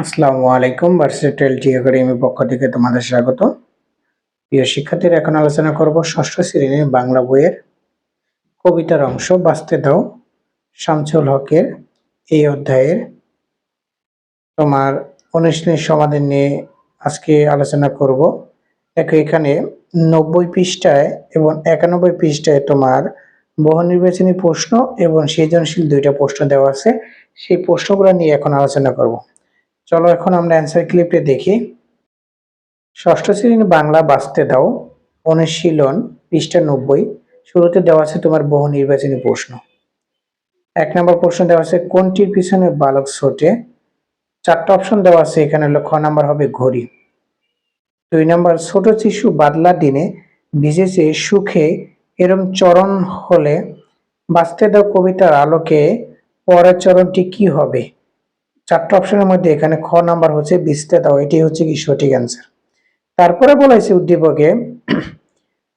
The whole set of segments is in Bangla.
আসসালামু আলাইকুম ভার্সিটাল টি একাডেমির পক্ষ থেকে তোমাদের স্বাগত। প্রিয় শিক্ষার্থীরা, এখন আলোচনা করব ষষ্ঠ শ্রেণির বাংলা বইয়ের কবিতার অংশ। বাঁচতে দাও শামসুল হকের এই অধ্যায়ের। তোমার অনুষ্ঠানের সমাধান নিয়ে আজকে আলোচনা করব। দেখো, এখানে নব্বই পৃষ্ঠায় এবং একানব্বই পৃষ্ঠায় তোমার বহু নির্বাচনী প্রশ্ন এবং সৃজনশীল দুইটা প্রশ্ন দেওয়া আছে। সেই প্রশ্নগুলো নিয়ে এখন আলোচনা করব। চলো এখন আমরা অ্যান্সার ক্লিপে দেখি। ষষ্ঠ শ্রেণির বাংলা বাঁচতে দাও, অনুশীলন, পৃষ্ঠা নব্বই। শুরুতে দেওয়া আছে তোমার বহু নির্বাচনী প্রশ্ন। এক নম্বর প্রশ্ন দেওয়া আছে, কোনটির পিছনে বালক ছোটে? চারটা অপশন দেওয়া আছে, এখানে খ নাম্বার হবে ঘড়ি। দুই নম্বর, ছোট শিশু বাদলা দিনে ভিজেছে সুখে, এরম চরণ হলে বাঁচতে দাও কবিতার আলোকে, পরের চরণটি কি হবে? চারটা অপশনের মধ্যে এখানে খ নাম্বার হচ্ছে বিস্তে দাও এটি হচ্ছে কি সঠিক অ্যান্সার তারপরে বলা হয়েছে উদ্দীপকে,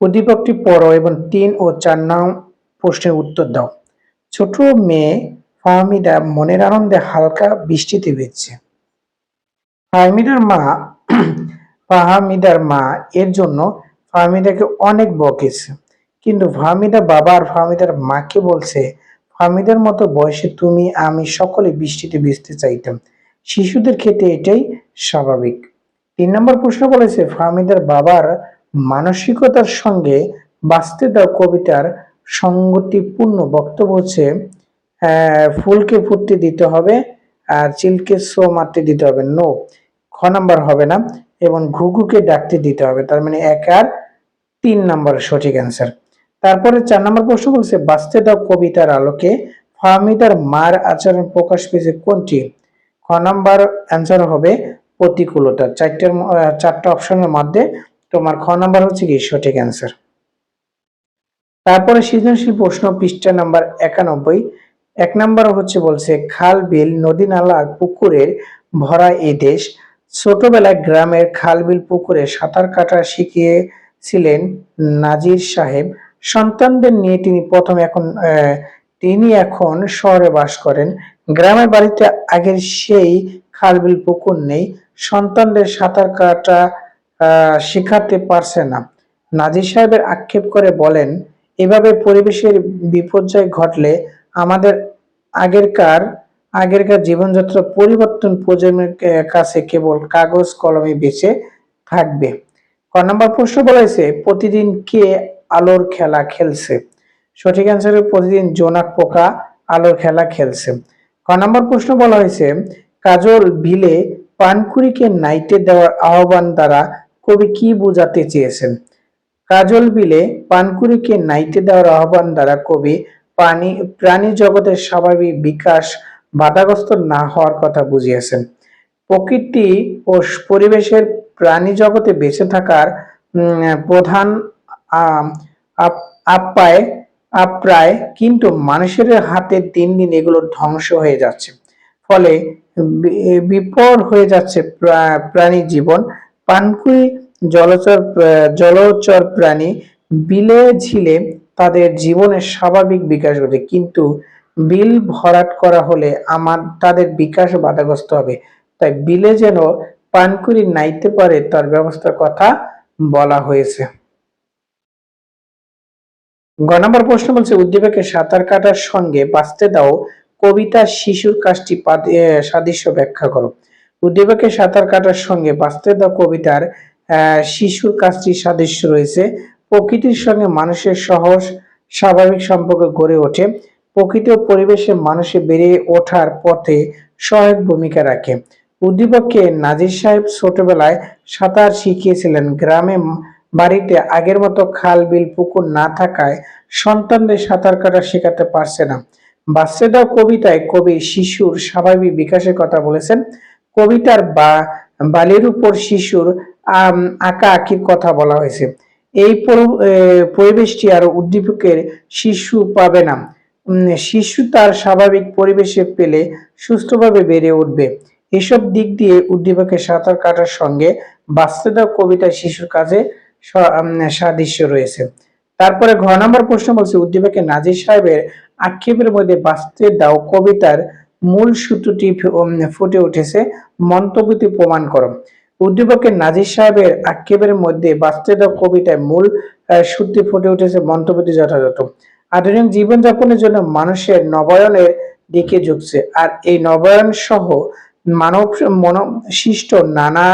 উদ্দীপকটি পড়ো এবং তিন ও চার নাম প্রশ্নের উত্তর দাও। ছোট মেয়ে ফাহমিদা মনের আনন্দে হালকা বৃষ্টিতে ভিজছে। ফাহমিদার মা ফাহমিদার মা, এর জন্য ফাহমিদাকে অনেক বকেছে। কিন্তু ফাহমিদা বাবা আর ফাহমিদার মাকে বলছে ফাহমিদার মতো বয়সে তুমি, আমি সকলে বৃষ্টিতে ভিজতে চাইতাম। শিশুদের ক্ষেত্রে এটাই স্বাভাবিক। তিন নম্বর প্রশ্ন বলেছে, ফাহমিদের বাবার মানসিকতার সঙ্গে বাঁচতে দাও কবিতার সঙ্গতিপূর্ণ বক্তব্য হচ্ছে ফুলকে ফুটতে দিতে হবে আর চিলকে সো মারতে দিতে হবে। নো খ নাম্বার হবে না, এবং ঘুঘুকে ডাকতে দিতে হবে। তার মানে এক আর তিন নাম্বার সঠিক অ্যান্সার তারপরে চার নম্বর প্রশ্ন বলছে, বাঁচতে দাও কবিতার আলোকে, ফাহমিদার মার আচরণ প্রকাশ পেয়েছে কোনটি? খ নাম্বার অ্যান্সার হবে প্রতিকূলতা। চারটার চারটা অপশনের মধ্যে তোমার খ নাম্বার হচ্ছে কি? সঠিক অ্যান্সার তারপরে সৃজনশীল প্রশ্ন পৃষ্ঠা নাম্বার একানব্বই। এক নাম্বার হচ্ছে বলছে, খাল, বিল, নদী, নালা, পুকুরের ভরা এই দেশ। ছোটবেলায় গ্রামের খাল, বিল, পুকুরে সাঁতার কাটা শিখিয়েছিলেন নাজির সাহেব। সন্তানদের নিয়ে তিনি প্রথম এখন তিনি এখন শহরে বাস করেন। গ্রামের বাড়িতে আগের সেই খালবিল পুকুর নেই। সন্তানদের সাঁতার কাটা শেখাতে পারছে না। নাজির সাহেবের আক্ষেপ করে বলেন, এভাবে পরিবেশের বিপর্যয় ঘটলে আমাদের আগেরকার আগেরকার জীবনযাত্রা পরিবর্তন প্রজন্মের কাছে কেবল কাগজ, কলমে বেঁচে থাকবে। ক নম্বর প্রশ্ন বলা হয়েছে, প্রতিদিন কে আলোর খেলা খেলছে। সঠিক অ্যান্সারে প্রতিদিন জোনাক পোকা আলোর খেলা খেলছে। ক নম্বর প্রশ্ন বলা হয়েছে, কাজল বিলে পানকুড়িকে নাইটে দেওয়ার আহ্বান দ্বারা কবি কি বোঝাতে চেয়েছেন? কাজল বিলে পানকুড়িকে নাইতে দেওয়ার আহ্বান দ্বারা কবি প্রাণী প্রাণী জগতের স্বাভাবিক বিকাশ বাধাগ্রস্ত না হওয়ার কথা বুঝিয়েছেন। প্রকৃতি ও পরিবেশের প্রাণী জগতে বেঁচে থাকার প্রধান আপ্যায় আপ্রায় কিন্তু মানুষের হাতে দিন দিন এগুলো ধ্বংস হয়ে যাচ্ছে। ফলে বি- বিপদ হয়ে যাচ্ছে প্রা- প্রাণী জীবন। পানকুড়ি জলচর জলচর প্রাণী বিলে ঝিলে তাদের জীবনের স্বাভাবিক বিকাশ ঘটে। কিন্তু বিল ভরাট করা হলে আমার, তাদের বিকাশ বাধাগ্রস্ত হবে। তাই বিলে যেন পানকুড়ি নাইতে পারে তার ব্যবস্থার কথা বলা হয়েছে। গ নম্বর প্রশ্ন বলছে, উদ্দীপকে সাঁতার কাটার সঙ্গে বাঁচতে দাও, কবিতা শিশুর কাজটি সাদৃশ্য ব্যাখ্যা করো। উদ্দীপকে সাঁতার কাটার সঙ্গে বাঁচতে দাও, কবিতার শিশুর কাজটি সাদৃশ্য রয়েছে। প্রকৃতির সঙ্গে মানুষের সহজ, স্বাভাবিক সম্পর্ক গড়ে ওঠে। প্রকৃতি ও পরিবেশে মানুষে বেড়ে ওঠার পথে সহায়ক ভূমিকা রাখে। উদ্দীপককে নাজির সাহেব ছোটবেলায় সাঁতার শিখিয়েছিলেন। গ্রামে বাড়িতে আগের মতো খাল, বিল, পুকুর না থাকায় সন্তানদের সাঁতার কাটা শেখাতে পারছে না। বাচ্চাদাও কবিতায় কবি শিশুর স্বাভাবিক বিকাশের কথা বলেছেন। কবিতার বা, বালির উপর শিশুর আঁকা আঁকির কথা বলা হয়েছে। এই পরিবেশটি আর উদ্দীপকের শিশু পাবে না। শিশু তার স্বাভাবিক পরিবেশে পেলে সুস্থভাবে বেড়ে উঠবে। এসব দিক দিয়ে উদ্দীপকের সাঁতার কাটার সঙ্গে বাস্তবতা কবিতা শিশুর কাজে সাদৃশ্য রয়েছে। তারপরে ঘ নম্বর প্রশ্ন বলছে উদ্দীপকে নাজির সাহেবের আক্ষেপের মধ্যে বাঁচতে দাও কবিতার মূল সূত্রটি ফুটে উঠেছে মন্তব্যটি প্রমাণ করো। উদ্দীপকের নাজির সাহেবের আক্ষেপের মধ্যে বাস্তব কবিতায় মূল আহ, সূত্রটি ফুটে উঠেছে মন্তব্যটি যথাযথ। আধুনিক জীবনযাপনের জন্য মানুষের নবায়নের দিকে ঝুঁকছে আর এই নবায়ন সহ মানব মন সৃষ্ট নানা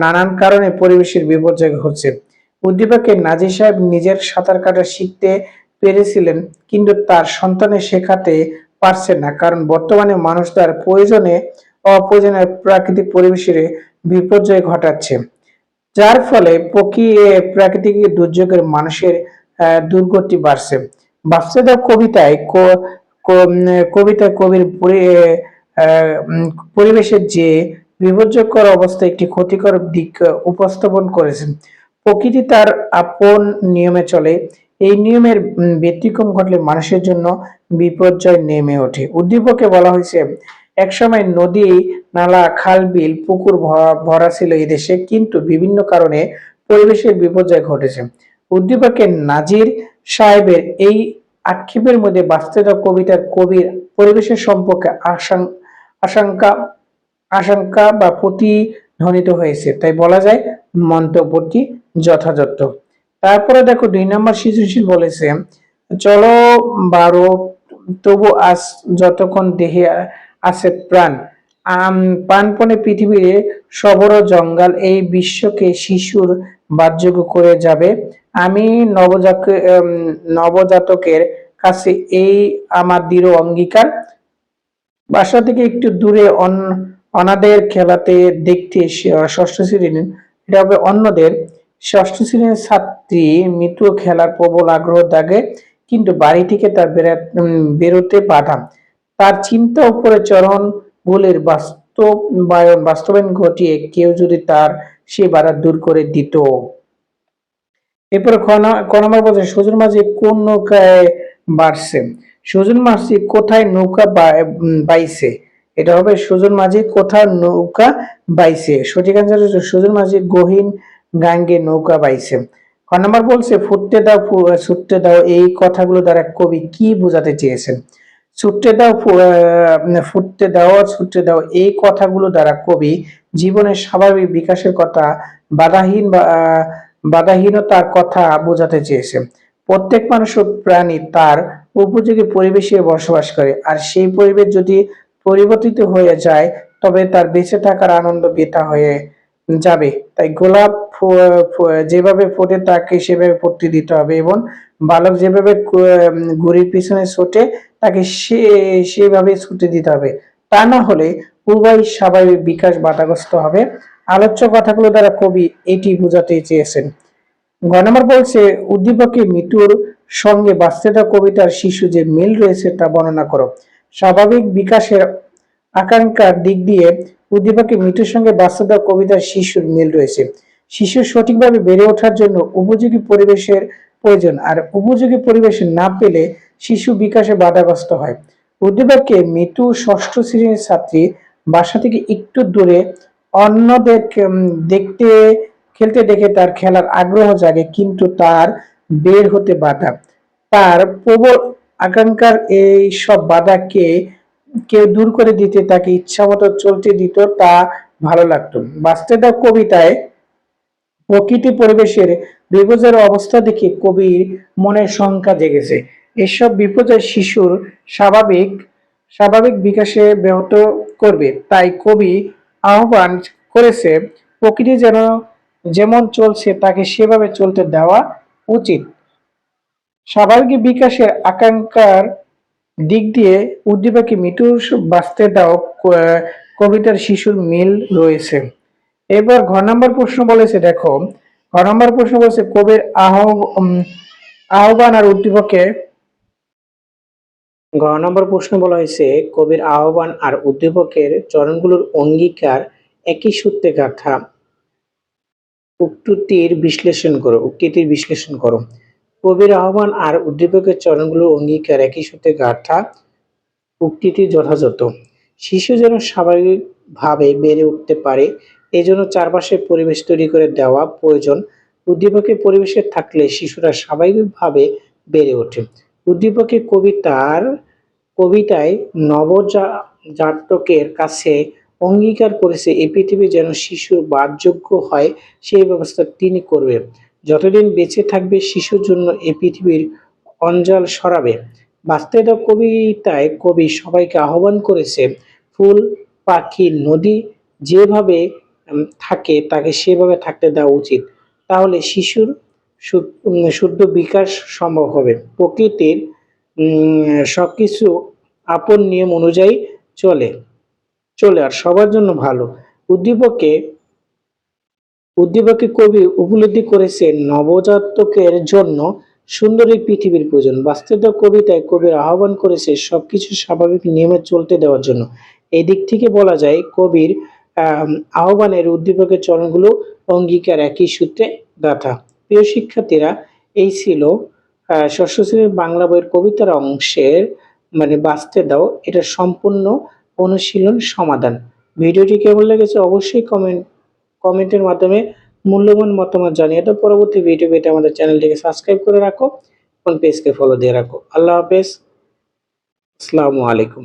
নানান কারণে পরিবেশের বিপর্যয় হচ্ছে উদ্দীপকের নাজির সাহেব নিজের সাঁতার কাটা শিখতে পেরেছিলেন, কিন্তু তার সন্তানের শেখাতে পারছেন না, কারণ বর্তমানে মানুষ তার প্রয়োজনে অপ্রয়োজনে প্রাকৃতিক পরিবেশের বিপর্যয় ঘটাচ্ছে, যার ফলে প্রকৃ প্রাকৃতিক দুর্যোগের মানুষের দুর্গতি বাড়ছে। বাস্তব কবিতায় ক- ক- কবিতায় কবির পরিবেশের যে বিপর্যয়কর অবস্থা একটি ক্ষতিকর দিক উপস্থাপন করেছেন। প্রকৃতি তার আপন নিয়মে চলে। এই নিয়মের ব্যতিক্রম ঘটলে মানুষের জন্য বিপর্যয় নেমে ওঠে। উদ্দীপকে বলা হয়েছে, একসময় নদী, নালা, খাল, বিল, পুকুর ভরা ছিল এই দেশে, কিন্তু বিভিন্ন কারণে পরিবেশের বিপর্যয় ঘটেছে। উদ্দীপকের নাজির সাহেবের এই আক্ষেপের মধ্যে বাস্তব কবিতার কবির পরিবেশের সম্পর্কে আশাং- আশঙ্কা আশঙ্কা বা প্রতিধ্বনিত হয়েছে। তাই বলা যায়, মন্তব্যটি যথাযথ। তারপরে দেখো দুই নম্বর সৃজনশীল বলেছে, চলো বারো, তবু আজ যতক্ষণ দেহে আছে প্রাণ প্রাণপণে পৃথিবীর সবর জঙ্গল, এই বিশ্বকে শিশুর বাহ্যজ্ঞ করে যাবে। আমি নবজাত নবজাতকের কাছে এই আমার দৃঢ় অঙ্গীকার। বাসা থেকে একটু দূরে অন- অনাদের খেলাতে দেখতে ষষ্ঠ শ্রেণির, এটা হবে অন্যদের ষষ্ঠ শ্রেণির ছাত্রী মৃত্যু খেলার প্রবল আগ্রহ জাগে কিন্তু বাড়ি থেকে তার বেরোতে বাধা। তার চিন্তা উপরে চরণ গুলির বাস্তবায়ন বাস্তবায়ন ঘটিয়ে কেউ যদি তার সে বাধা দূর করে দিত। এরপরে ক নম্বর বলছে সুজন মাঝি কোন নৌকায় বাড়ছে? সুজন মাঝি কোথায় নৌকা বাইছে? এটা হবে সুজন মাঝি কোথায় নৌকা বাইছে? সঠিক অ্যান্সার হচ্ছে সুজন মাঝি গহীন গাঙ্গে নৌকা বাইছে। ক নম্বর বলছে, ফুটতে দাও ছুটতে দাও, এই কথাগুলো দ্বারা কবি কি বোঝাতে চেয়েছেন? ছুটতে দাও ফুটতে দাও ছুটতে দাও, এই কথাগুলো দ্বারা কবি জীবনের স্বাভাবিক বিকাশের কথা, বাধাহীন বাধাহীনতার কথা বোঝাতে চেয়েছে প্রত্যেক মানুষ প্রাণী তার উপযোগী পরিবেশে বসবাস করে, আর সেই পরিবেশ যদি পরিবর্তিত হয়ে যায়, তবে তার বেঁচে থাকার আনন্দ বৃথা হয়ে যাবে। তাই গোলাপ যেভাবে ফোটে তাকে সেভাবে ফুটতে দিতে হবে এবং বালক যেভাবে ঘুড়ির পিছনে ছোটে তাকে সে, সেভাবে ছুটে দিতে হবে। তা না হলে উভয় স্বাভাবিক বিকাশ বাধাগ্রস্ত হবে। আলোচ্য কথাগুলো দ্বারা কবি এটি বোঝাতে চেয়েছেন। গ নম্বর বলছে, উদ্দীপকে মৃত্যুর সঙ্গে বাস্তবতা কবিতার শিশু যে মিল রয়েছে তা বর্ণনা করো। স্বাভাবিক বিকাশের আকাঙ্ক্ষার দিক দিয়ে উদ্দীপকে মৃত্যুর সঙ্গে বাস্তবতা কবিতার শিশুর মিল রয়েছে। শিশু সঠিকভাবে বেড়ে ওঠার জন্য উপযোগী পরিবেশের প্রয়োজন, আর উপযোগী পরিবেশ না পেলে শিশু বিকাশে বাধাগ্রস্ত হয়। উদ্দীপককে মৃত্যু ষষ্ঠ শ্রেণির ছাত্রী বাসা থেকে একটু দূরে অন্যদের দেখতে, খেলতে দেখে তার খেলার আগ্রহ জাগে, কিন্তু তার বের হতে বাধা। তার প্রবল আকাঙ্ক্ষার এই সব বাধাকে কেউ দূর করে দিতে তাকে ইচ্ছামতো চলতে দিত, তা ভালো লাগতো বাস্তবতা কবিতায় প্রকৃতি পরিবেশের বিপদের অবস্থা দেখে কবির মনে শঙ্কা জেগেছে। এসব বিপর্যয় শিশুর স্বাভাবিক স্বাভাবিক বিকাশে ব্যাহত করবে। তাই কবি আহ্বান করেছে, প্রকৃতি যেন যেমন চলছে তাকে সেভাবে চলতে দেওয়া উচিত। স্বাভাবিক বিকাশের আকাঙ্ক্ষার দিক দিয়ে উদ্দীপকে মৃত্যুর বাঁচতে দাও কবিতার শিশুর মিল রয়েছে। এবার ঘ নম্বর প্রশ্ন বলেছে, দেখো, ঘ নম্বর প্রশ্ন বলেছে, কবির আহ আহ্বান আর উদ্দীপকে ঘ নম্বর প্রশ্ন বলা হয়েছে, কবির আহ্বান আর উদ্দীপকের চরণগুলোর অঙ্গীকার একই সূত্রে গাথা। উক্তিটির বিশ্লেষণ করো, উক্তিটির বিশ্লেষণ করো। কবির আহ্বান আর উদ্দীপকের চরণগুলোর অঙ্গীকার একই সূত্রে গাথা, উক্তিটি যথাযথ। শিশু যেন স্বাভাবিকভাবে বেড়ে উঠতে পারে এজন্য চারপাশে পরিবেশ তৈরি করে দেওয়া প্রয়োজন। উদ্দীপকের পরিবেশে থাকলে শিশুরা স্বাভাবিকভাবে বেড়ে ওঠে। উদ্দীপকের কবিতার, কবিতায় নবজা জাতকের কাছে অঙ্গীকার করেছে এই পৃথিবী যেন শিশুর বাসযোগ্য হয়, সেই ব্যবস্থা তিনি করবে। যতদিন বেঁচে থাকবে শিশুর জন্য এই পৃথিবীর অঞ্জল সরাবে। বাস্তব কবিতায় কবি সবাইকে আহ্বান করেছে ফুল পাখি নদী যেভাবে থাকে তাকে সেভাবে থাকতে দেওয়া উচিত। তাহলে শিশুর শুদ্ধ বিকাশ সম্ভব হবে। প্রকৃতির উম, সবকিছু আপন নিয়ম অনুযায়ী চলে চলে আর সবার জন্য ভালো। উদ্দীপকে উদ্দীপকে কবি উপলব্ধি করেছেন নবজাতকের জন্য সুন্দর এই পৃথিবীর প্রয়োজন। বাস্তব কবিতায় কবির আহ্বান করেছে সবকিছু স্বাভাবিক নিয়মে চলতে দেওয়ার জন্য। এই দিক থেকে বলা যায়, কবির আহ্বানের উদ্দীপকের চরণগুলো অঙ্গীকার একই সূত্রে গাথা। প্রিয় শিক্ষার্থীরা, এই ছিল ষষ্ঠ শ্রেণির বাংলা বইয়ের কবিতার অংশের মানে বাঁচতে দাও, এটা সম্পূর্ণ অনুশীলন সমাধান। ভিডিওটি কেমন লেগেছে অবশ্যই কমেন্ট কমেন্টের মাধ্যমে মূল্যবান মতামত জানিয়ে দাও। পরবর্তী ভিডিও পেতে আমাদের চ্যানেলটিকে সাবস্ক্রাইব করে রাখো এবং পেজকে ফলো দিয়ে রাখো। আল্লাহ হাফেজ। আসসালামু আলাইকুম।